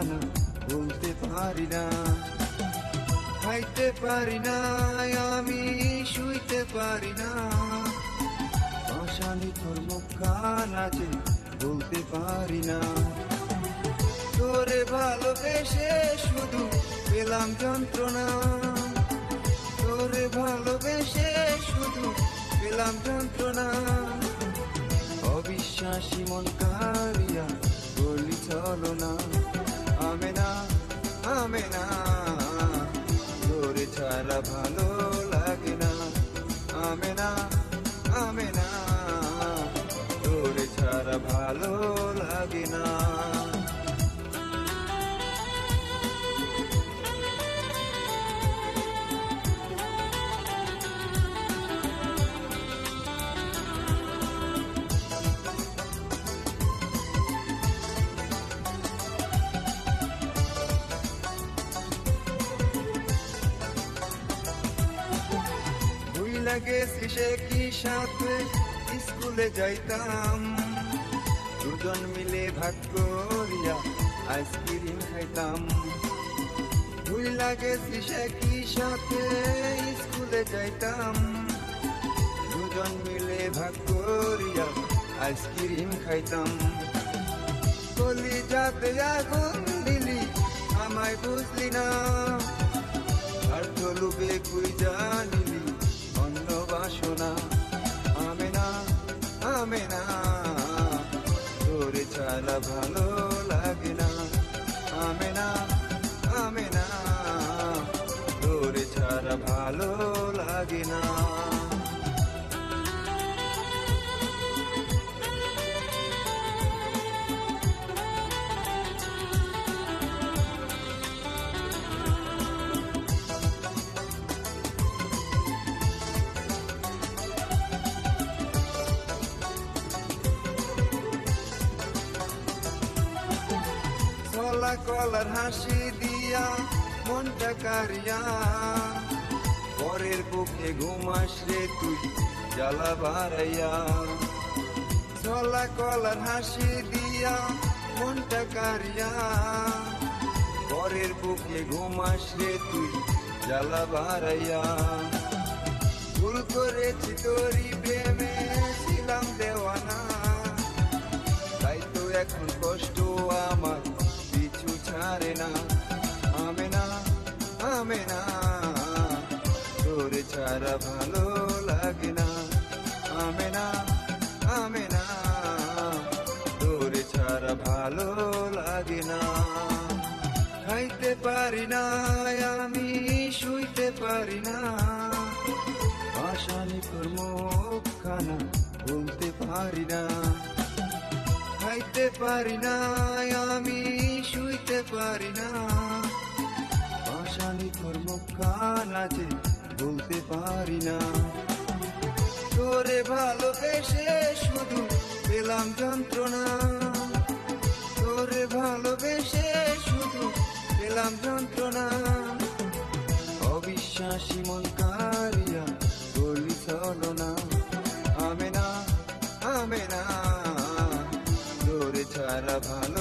খানা বলতে পারি না। খাইতে পারি না, আমি শুইতে পারি না। অশানি তোর মুখান আছে বলতে পারি না। তোরে ভালোবেসে শুধু পেলাম যন্ত্রণা। তোরে ভালোবেসে শুধু পেলাম যন্ত্রণা। অবিশ্বাসী মন কারিয়া বলি চলো না। আমে না তোর না তোরে ছাড়া ভালো লাগে না। ভুইলা গেছি কি সাথে? স্কুলে যাইতাম। দুজন মিলে ভাগ করিয়া আইসক্রিম খাইতাম। ভুইলা গেছি সে কি সাথে? স্কুলে যাইতাম। দুজন মিলে ভাগ করিয়া আইসক্রিম খাইতাম। কলি যাতে আগুন দিলি আমায় বুঝলি না। আর তো লুবে কুই জানিলি ছাড়া ভালো লাগে না। আমি না আমি না। তোরে ছাড়া ভালো লাগে না। কলা কলার হাসি দিয়া মনটা কারিয়া। পরের বুকে ঘুমাস রে তুই জ্বালা বাড়াইয়া। চলা কলার হাসি দিয়া মনটা কারিয়া। পরের বুকে ঘুমাস রে তুই জ্বালা বাড়াইয়া। ভুল করেছি তোরই প্রেমে আমে না। তোরে ছাড়া ভালো লাগে না। আমে না আমে না। তোরে ছাড়া ভালো লাগে না। খাইতে পারি না, আমি শুইতে পারি না। আসানি তোর মুখ খানা বলতে পারি না। খাইতে পারি না, আমি শুইতে পারি না। আসানি তোর মুখান আছে বলতে পারি না। তোরে ভালোবেসে শুধু পেলাম যন্ত্রণা। তোরে ভালোবেসে শুধু পেলাম যন্ত্রণা। অবিশ্বাসী মন কারিয়া বলি চলো না। আমে না আমে না তোরে ছাড়া ভালো